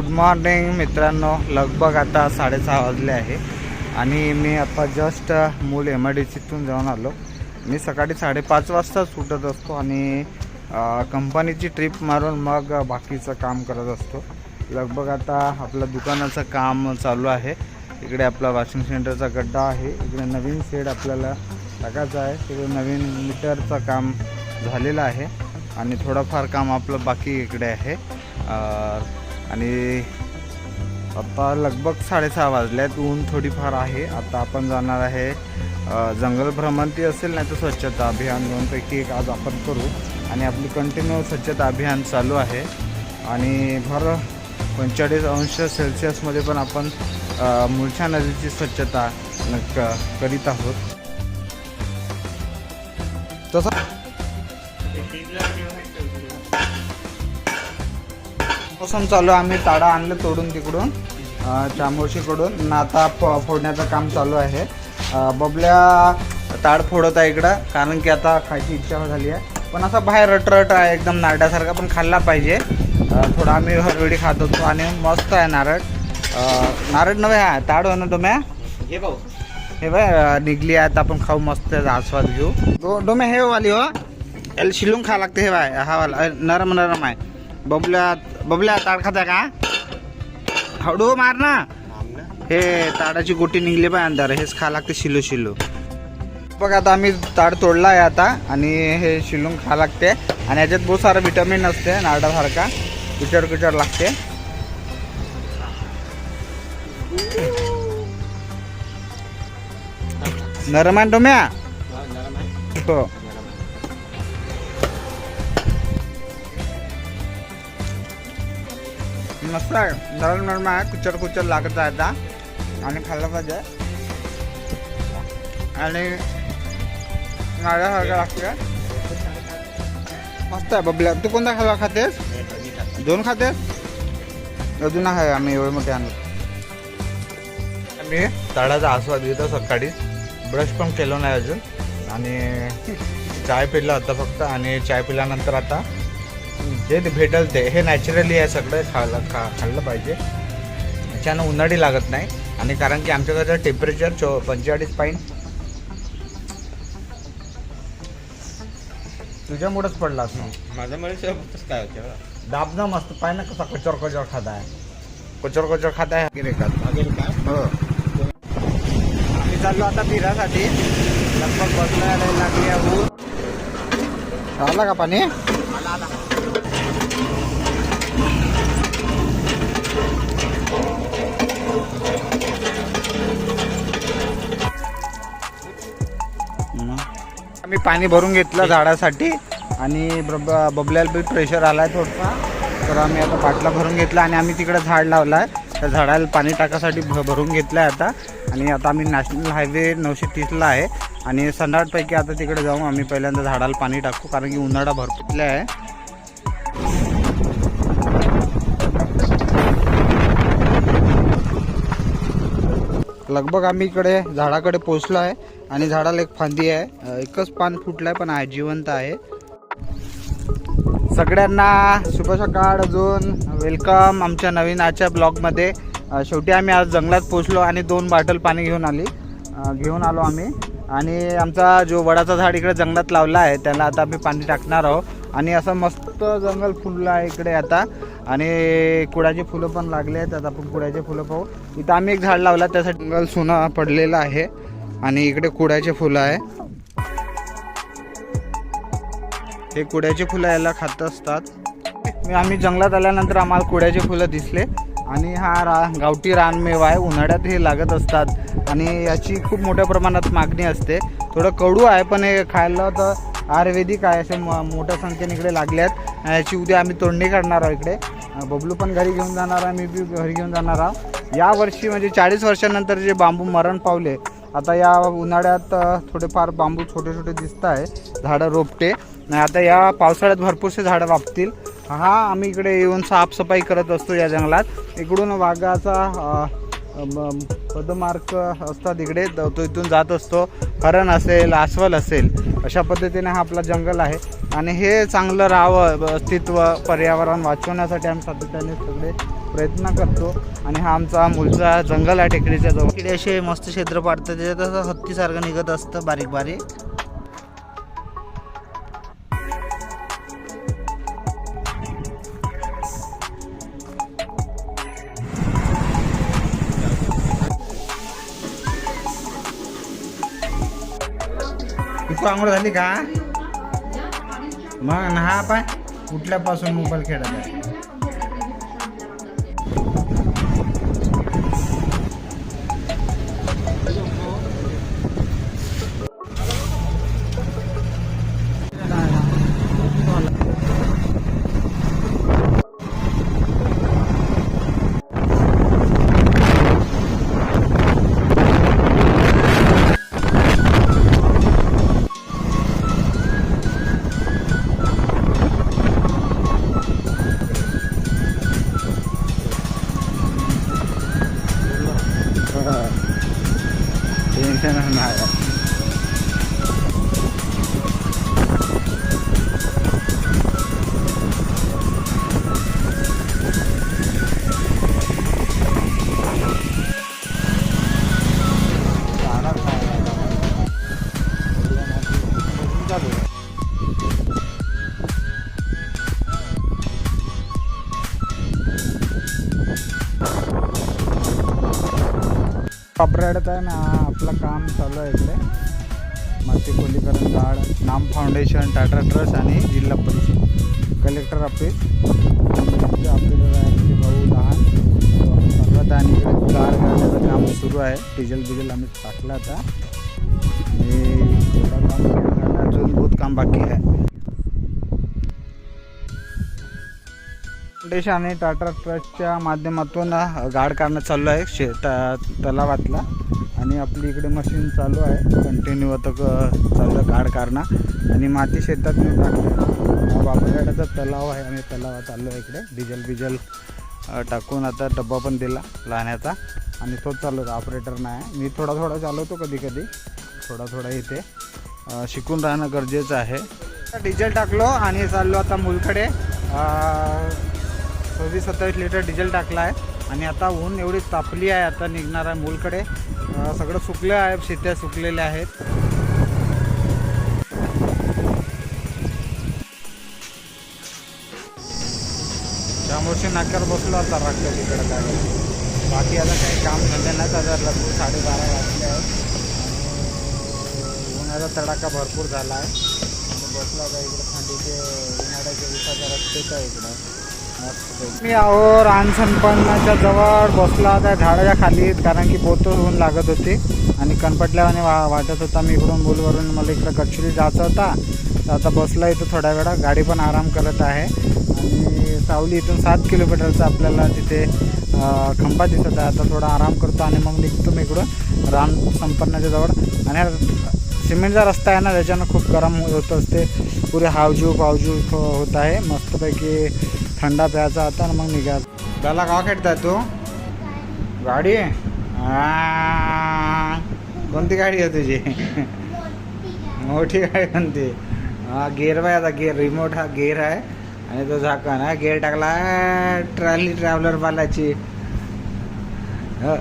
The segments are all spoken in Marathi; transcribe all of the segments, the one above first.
गुड मॉर्निंग मित्रांनो. लगभग आता साडेसहा वाजले आहे. आणि मी आता जस्ट मूल एम आय डी सीतून जाऊन आलो. मी सकाळी साडेपाच वाजता सुटत असतो आणि कंपनीची ट्रिप मारून मग बाकीचं काम करत असतो. लगभग आता आपलं दुकानाचं काम चालू आहे. इकडे आपला वॉशिंग सेंटरचा गड्डा आहे. इकडे नवीन शेड आपल्याला टाकायचं आहे. तिकडे नवीन मीटरचं काम झालेलं आहे. आणि थोडंफार काम आपलं बाकी इकडे आहे. आणि आता लगभग साडेसहा वाजले आहेत ऊन थोडीफार आहे. आता आपण जाणार आहे जंगल भ्रमंती असेल नाही तर स्वच्छता अभियान दोनपैकी एक आज आपण करू. आणि आपली कंटिन्यू स्वच्छता अभियान चालू आहे. आणि भर पंचेचाळीस अंश सेल्सिअसमध्ये पण आपण अ, मुळशा नदीची स्वच्छता न- क- करीत आहोत. तसं मोसम चालू. आम्ही ताडा आणलं तोडून तिकडून चामोशीकडून आता फोडण्याचं काम चालू आहे. बबल्या ताड फोडत आहे इकडं कारण की आता खायची इच्छा झाली आहे. पण असा बाहेर रटरट आहे एकदम नारळासारखा पण खाल्ला पाहिजे. थोडा आम्ही हरवेळी खात होतो आणि मस्त आहे नारळ. नारळ नव्हे हा ताड हो ना तुम्ही हे भाऊ हे बाय निघली आहे आता आपण खाऊ मस्त आस्वाद घेऊ. दो डोमे हे वाली हो. शिलून खा लागते हे बाय हा वाला नरम नरम आहे. बबल्या बबल्या ताड खाता का? हळू मार ना. हे ताडाची गोटी निघली पाय अंधार हेच खा लागते शिलो शिलो. बघ आता आम्ही ताड तोडला आहे आता आणि हे शिलून खा लागते. आणि याच्यात बहुत सारं विटॅमिन असते नारळासारखा. कुचर कुचर लागते. नरम आहे डोम्या? हो. मस्त आहे नरम नरम आहे कुचर कुचर लागत आहे आता. आणि खाल्लं पाहिजे. आणि नारळासारखं लागते. मस्त आहे बबल्या. तू कोणता खाल्ला खातेस? दोन खातेस? अजून आहे आम्ही एवढे मोठे आणलो. मी ताडाचा आस्वाद घेतो सकाळी. ब्रश पण केलो नाही अजून. आणि चाय पिला होता फक्त. आणि चाय पिल्यानंतर आता जे ते भेटल ते हे नॅचरली आहे सगळं खायला खा खाल्लं पाहिजे. याच्यानं उन्हाळी लागत नाही. आणि कारण की आमच्याकडचं टेम्परेचर चो पंचेचाळीस पॉईंट तुझ्यामुळेच पडलास ना माझ्या मुळे सोबतच काय होतं दाबना मस्त पाय ना कसा कचोर कचोर खात आहे कचोर कचोर खात आहे हो. आम्ही चाललो आता फिरासाठी लगभग बसला लागली आला का पाणी? आम्ही पाणी भरून घेतलं झाडासाठी आणि बब बबल्याला बी प्रेशर आलाय थोडसा तर आम्ही आता बाटला भरून घेतला आणि आम्ही तिकडे झाड लावला आहे त्या झाडाला पाणी टाकासाठी भ भरून घेतलं आहे आता. आणि आता आम्ही नॅशनल हायवे नऊशे तीसला आहे. आणि संडाटपैकी आता तिकडे जाऊन आम्ही पहिल्यांदा झाडाला पाणी टाकू कारण की उन्हाळा भरपूर आहे. लगभग आम्ही इकडे झाडाकडे पोचलो आहे. आणि झाडाला एक फांदी आहे. एकच पान फुटलं आहे पण आहे जिवंत आहे. सगळ्यांना शुभ सकाळ अजून. वेलकम आमच्या नवीन आजच्या ब्लॉगमध्ये. शेवटी आम्ही आज जंगलात पोचलो आणि दोन बाटल पाणी घेऊन आली. घेऊन आलो आम्ही. आणि आमचा जो वडाचा झाड इकडे जंगलात लावला आहे त्याला आता आम्ही पाणी टाकणार आहोत. आणि असं मस्त जंगल फुललं आहे इकडे आता. आणि कुडाची फुलं पण लागले आहेत. आता आपण कुडाचे फुलं पाहू. इथं आम्ही एक झाड लावला त्यासाठी जंगल सोनं पडलेलं आहे. आणि इकडे कुड्याचे फुलं आहे. हे कुड्याची फुलं याला खात असतात. आम्ही जंगलात आल्यानंतर आम्हाला कुड्याचे फुलं दिसले. आणि हा रा गावठी रानमेवा आहे. उन्हाळ्यात हे लागत असतात. आणि याची खूप मोठ्या प्रमाणात मागणी असते. थोडं कडू आहे पण हे खायला तर आयुर्वेदिक आहे. असे म मोठ्या संख्येने इकडे लागले आहेत. याची उद्या आम्ही तोडणी करणार आहोत इकडे. बबलू पण घरी घेऊन जाणार आहे. मी बी घरी घेऊन जाणार आहोत. यावर्षी म्हणजे चाळीस वर्षानंतर जे बांबू मरण पावले आता या उन्हाळ्यात थोडेफार बांबू छोटे छोटे दिसत आहे झाडं रोपटे. आता या पावसाळ्यात भरपूरसे झाडं वापतील. हा आम्ही इकडे येऊन साफसफाई करत असतो या जंगलात. इकडून वाघाचा पदमार्क पदमार्ग असतात इकडे. तो इथून जात असतो. हरण असेल अस्वल असेल अशा पद्धतीने हा आपला जंगल आहे. आणि हे चांगलं राहावं अस्तित्व पर्यावरण वाचवण्यासाठी आम्ही सातत्याने सगळे प्रयत्न करतो. आणि हा आमचा मूलचा जंगल आहे टेकडीच्या जवळ. इकडे असे मस्त क्षेत्र पाडतं त्याच्यात असं हत्तीसारखं निघत असतं बारीक बारीक. तू आंघोळ झाली का? मग हा पाय. कुठल्यापासून मोबाईल खेळत कपड्यात आहे ना आपलं काम चालू आहे इकडे. माती खोलीकरण गाड नाम फाउंडेशन टाटा ट्रस्ट आणि जिल्हा परिषद. कलेक्टर ऑफिस आपले भाऊ लहान. सर्वात आणि इकडे गाड काम सुरू आहे. डिझेल बिझेल आम्ही टाकला आता. आणि थोडं काम अजून बहुत काम बाकी आहे. फाउंडेशन आणि टाटा ट्रस्टच्या माध्यमातून गाड काढणं चालू आहे शेता तलावातला. आणि आपली इकडे मशीन चालू आहे कंटिन्यू आता क- चालू आहे गाड काढणं आणि माती शेतात मी टाकते बाबरगाडाचा तलाव आहे आणि तलावात आलो आहे इकडे. डिझेल बिझेल टाकून आता डब्बा पण दिला लाण्याचा आणि तोच चालवतो ऑपरेटर नाही मी थोडा थोडा चालवतो कधी कधी थोडा थोडा इथे. शिकून राहणं गरजेचं आहे. डिझेल टाकलो आणि चाललो आता मुलकडे. सव्वीस सत्तावीस लिटर डिझेल टाकला आहे. आणि आता ऊन एवढी तापली आहे आता निघणार आहे मूलकडे. सगळं सुकलं आहे शेत्या सुकलेल्या आहेत. त्यामुळे नाक्यावर बसलो आता राखलं तिकडं काय बाकी आता काही काम धंदे नाही आता लगभग साडेबारा वाजले आहेत. उन्हाचा तडाखा भरपूर झाला आहे. बसला आता इकडं थंडीचे उन्हाळ्याच्या दिवसाच्या रस्तेच आहे इकडं. मी आहो रानसंपन्नाच्या जवळ. बसला होता झाडाच्या खाली कारण की बोत होऊन लागत होती. आणि कणपटल्याने वा वाटत होता मी इकडून बोलवरून मला इकडं गडचिरी जायचा होता. तर आता बसला इथं थोड्या वेळा गाडी पण आराम करत आहे. आणि सावली इथून सात किलोमीटरचा आपल्याला तिथे खंबा दिसत आहे. आता थोडा आराम करतो आणि मग निघतो मी इकडून रान संपन्नाच्या जवळ. आणि सिमेंटचा रस्ता आहे ना त्याच्यानं खूप गरम होत असते. पुरे हावजू पावजू हो- होत आहे. मस्तपैकी थंडा प्यायचा आता आणि मग निघा त्याला का खेळताय तू? गाडी? कोणती गाडी आहे तुझी? मोठी गाडी कोणती? हा गेअर बाय आता गेअर रिमोट हा गेअर आहे. आणि तो झाकण हा गेअर टाकला ट्रॅली ट्रॅव्हलर बालाची आता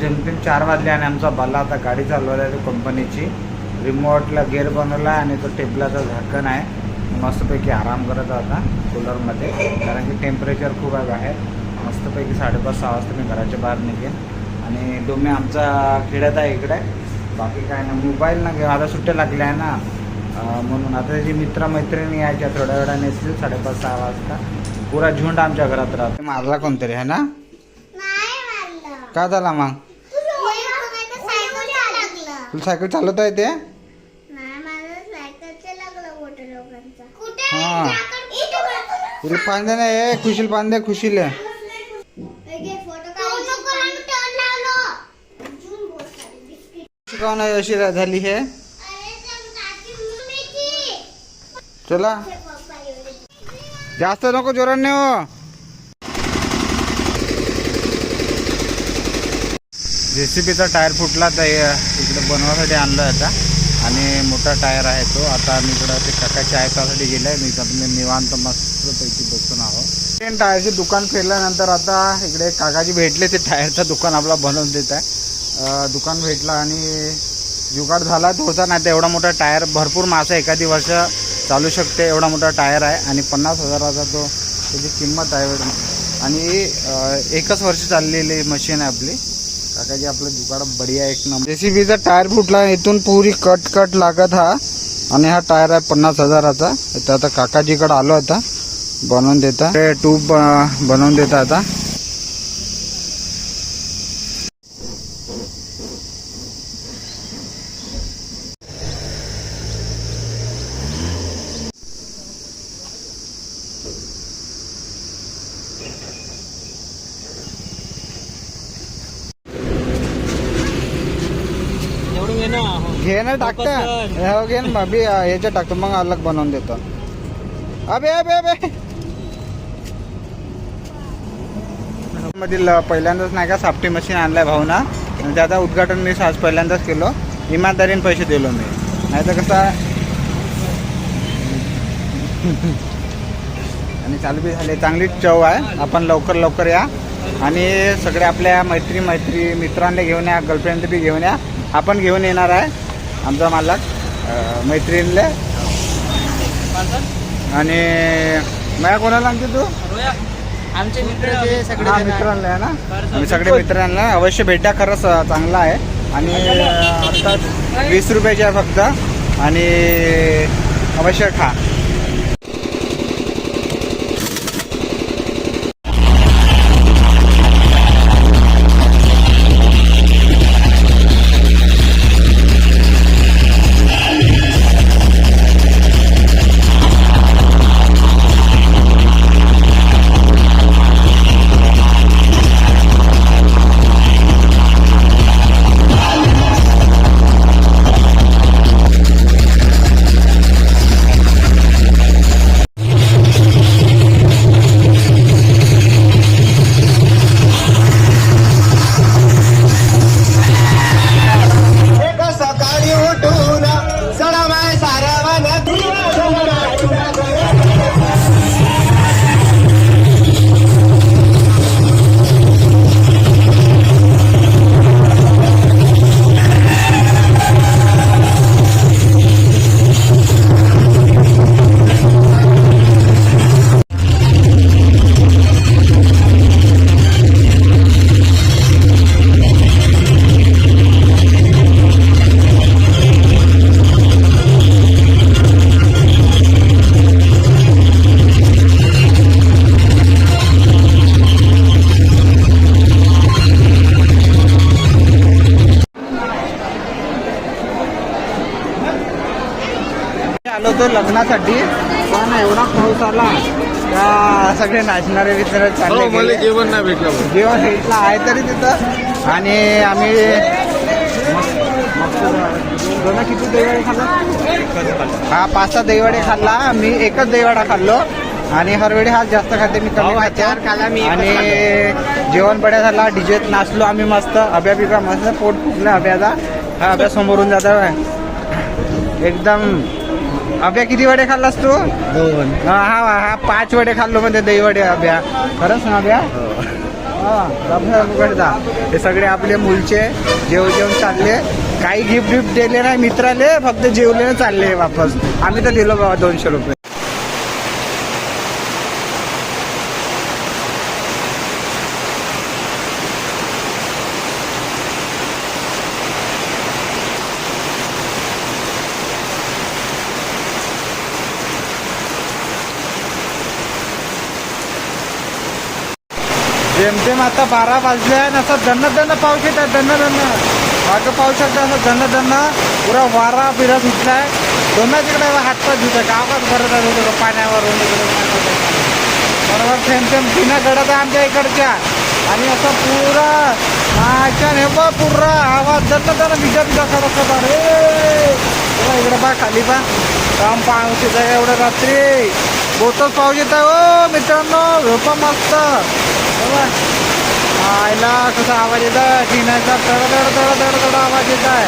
जेमतेम चार वाजले आणि आमचा बाला आता गाडी चालवला आहे कंपनीची रिमोटला गेअर बनवला आणि तो टेबलाचा झाकण आहे. मस्तपैकी आराम करत आहे आता कूलरमध्ये कारण की टेम्परेचर खूप आहे. बाहेर मस्तपैकी साडेपाच सहा वाजता मी घराच्या बाहेर निघेन. आणि डोमे आमचा खेड्यात आहे इकडे. बाकी काय ना मोबाईल ना आता सुट्ट्या लागल्या आहे ना. म्हणून आता त्याची मित्रमैत्रिणी यायच्या थोड्या वेळाने येतील साडेपाच सहा वाजता. पुरा झुंड आमच्या घरात राहते. मारला कोणतरी आहे ना? नाही. का झाला मग. तुला सायकल चालवता येते नाही, मला सायकलचं लागलं मोठ्या लोकांचं. कुठे? हा. तुला पांदे ना खुशील पांदे खुशील हे अशी झाली हे. चला. जास्त नको जोराने हो जेसीबीचा टायर फुटला तर इकडे बनवासाठी आणलं आता. आणि मोठा टायर आहे तो. आता मी इकडं ते काका चाय प्यासाठी गेलाय. मी इथं मी निवांत मस्तपैकी बसून आहो ते टायरचे दुकान फिरल्यानंतर आता इकडे काकाजी भेटले ते टायरचं दुकान आपला बनवून देत आहे. दुकान भेटला आणि जुगाड झाला तो होता. नाही तर एवढा मोठा टायर भरपूर मासा एखादी वर्ष चालू शकते एवढा मोठा टायर आहे. आणि पन्नास हजाराचा तो त्याची किंमत आहे. आणि एकच वर्ष चाललेली मशीन आहे आपली. काकाजी आपलं जुगाड बढिया एक नंबर. जेसीबीचा टायर फुटला इथून पुरी कट कट लागत हा. आणि हा टायर आहे पन्नास हजाराचा. तर आता काकाजीकडे आलो आता. बनवून देता. ते ट्यूब बनवून देता आता. घे ना टाकता. हो घे ना याच्यात टाकतो मग अलग बनवून देतो. अबे अबे अबे. मधील पहिल्यांदाच नाही का साफ्टी मशीन आणलाय भाऊना. म्हणजे आणि त्याचा उद्घाटन मी आज पहिल्यांदाच केलो. इमानदारीने पैसे दिलो मी. नाही तर कसं आणि चालू बी झाले. चांगलीच चव आहे. आपण लवकर लवकर या. आणि सगळे आपल्या मैत्री मैत्री मित्रांना घेऊन या. गर्लफ्रेंड बी घेऊन या. आपण घेऊन येणार आहे. आमचा मालक मैत्रिणीला. आणि मला कोणाला सांगते तू? आमचे मित्र जे सगळे. मित्रांना आहे ना? आम्ही सगळे मित्रांना अवश्य भेटा खरंच चांगला आहे. आणि आता वीस रुपयाचे आहे फक्त. आणि अवश्य खा. आलो तो लग्नासाठी पण एवढा पाऊस आला का सगळे नाचणारे बिचणारे चालले हो, गेले. जेवण नाही भेटलं. जेवण भेटला आहे तरी तिथं. आणि आम्ही दोन किती दहीवडे खाल्ला? हा पाच सहा दहीवडे खाल्ला. मी एकच दहीवडा खाल्लो. आणि हरवेळी हा जास्त खाते मी कमी भाऊ, खाते. आणि जेवण बड्या झाला. डीजेत नाचलो आम्ही मस्त. अभ्या बिभ्या मस्त पोट फुगला अभ्याचा हा अभ्या समोरून जाता एकदम अभ्या किती वडे खाल्लास तू? दोन. हा हा हा पाच वडे खाल्लो म्हणजे दही वडे अभ्या. खरंच ना अभ्या? हा. उघडता हे सगळे आपले मुलचे जेव जेवण चालले. काही गिफ्ट गिफ्ट दिले नाही मित्राले फक्त जेवले चालले वापस. आम्ही तर दिलो बाबा दोनशे रुपये जेमतेम आता बारा वाजले आहे आणि असं दन्न दन्न पाऊस येत आहे दन्न दन्न मागं पाहू शकता असं दन्न दन्न पुरा वारा बिरा सुटलाय. दोनच इकडे हातपात धुत आहे गावात भरत आहे इकडं पाण्यावरून बरोबर थेंब थेंब पिण्या गडत आहे आमच्या इकडच्या. आणि असं पुरा माच्या हे बघ पुरा आवाज दंड दन्न बिजा बिजा होता रे इकडे पा खाली पा काम पाऊस येत आहे एवढं रात्री. बोतच पाऊस येत आहे ओ मित्रांनो झोपा मस्त. बघा. आयला कसा आवाज येत आहे टिनाचा तड तड तड तड तड आवाज येत आहे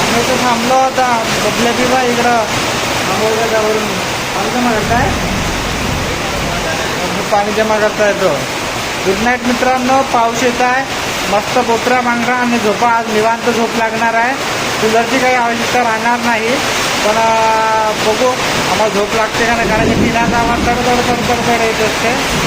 आम्ही तर थांबलो आता. बबल्या पिवा इकडं. आंबोलगडावरून पाणी जमा करताय पाणी जमा करता तो गुड नाईट मित्रांनो. पाऊस येत आहे. मस्त पोत्रा मांगरा आणि झोपा आज निवांत झोप लागणार आहे. कूलरची काही आवश्यकता राहणार नाही. पण बघू. आम्हाला झोप लागते का नाही? कारण की पिण्याचा आवाज तडतड तडतड येत असते.